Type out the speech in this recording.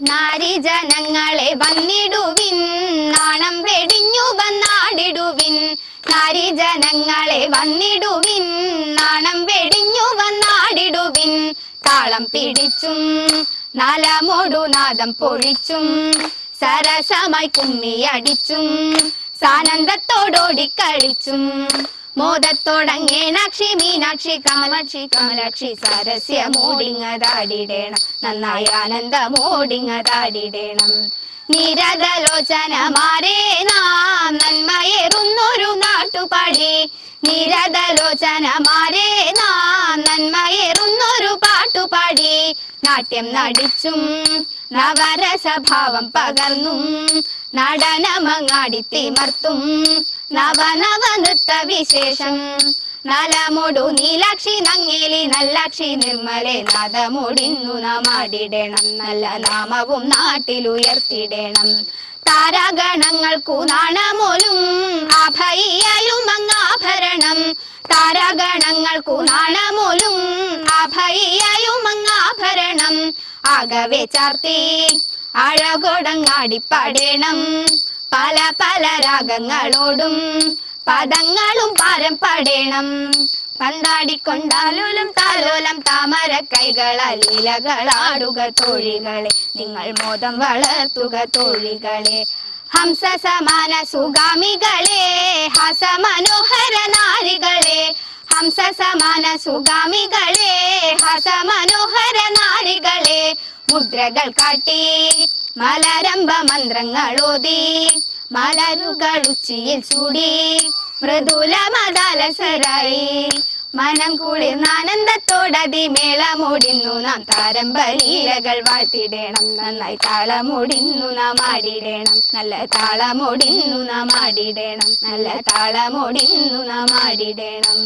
നാരിജനങ്ങളെ വന്നിടുവിൻ നാണം വെടിഞ്ഞു വന്നാടിടുവിൻ നാരിജനങ്ങളെ വന്നിടുവിൻ നാണം വെടിഞ്ഞു വന്നാടിടുവിൻ താളം പിടിച്ചും നാലമോടു നാദം പൊഴിച്ചും സരസമായി കുമ്മിയടിച്ചും സാനന്ദത്തോടോടി കളിച്ചും. മോദത്തോടങ്ങേണാക്ഷി മീനാക്ഷി കമലാക്ഷി കമലാക്ഷി സരസ്യ മോടിങ്ങതാടിടേണം. നന്നായി ആനന്ദമോടിങ്ങതാടിടേണം. നിരതലോചനമാരേ നാം നന്മയേറുന്നൊരു നാട്ടുപാടി. നിരതലോചനമാരേ നാട്യം നടിച്ചും നവരസഭാവം പകർന്നും നടനമങ്ങാടി തിമർത്തും നവനവ നൃത്ത വിശേഷം. നലമൊടു നീലാക്ഷി നങ്ങേലി നല്ലാക്ഷി നിർമ്മലെ നദമൊടിന്നു നാമാടിടണം നല്ല നാമവും നാട്ടിലുയർത്തിടണം താരാഗണങ്ങൾക്കു നാണമോലും അഭയ്യയും അങ്ങാഭരണം താരാഗണങ്ങൾക്കു നാണമോലും അഭയ്യയും അങ്ങാഭരണം ആകവെ ചാർത്തി. അഴകൊടങ്ങാടിപ്പാടേണം. പല പല രാഗങ്ങളോടും പദങ്ങളും പാരം പാടേണം. പന്താടിക്കൊണ്ടാലോലം താലോലം താമര കൈകളാൽ ലീലകളാടുക തോഴികളെ. നിങ്ങൾ മോദം വളർത്തുക തോഴികളെ. ഹംസ സമാന സുഗാമികളെ. ഹസ മനോഹര നാരികളെ ഹംസ സമാന സുഗാമികളെ ഹസ മനോഹര നാരികളെ മുദ്രകൾ കാട്ടി മലരംഭ മന്ത്രങ്ങളോതി മലരുകൾ ഉച്ചിയിൽ ചൂടി മൃദുല മദാലസരായി മനം കുളിർന്നാനന്ദത്തോടതി മേളമോടിന്നു. നാം താരമ്പലീലകൾ വാഴ്ത്തിടേണം. നന്നായി താളമോടിന്നു നാം ആടിടേണം. നല്ല താളമോടിന്നു നാം ആടിടേണം. നല്ല താളമോടിന്നു നാം ആടിടേണം.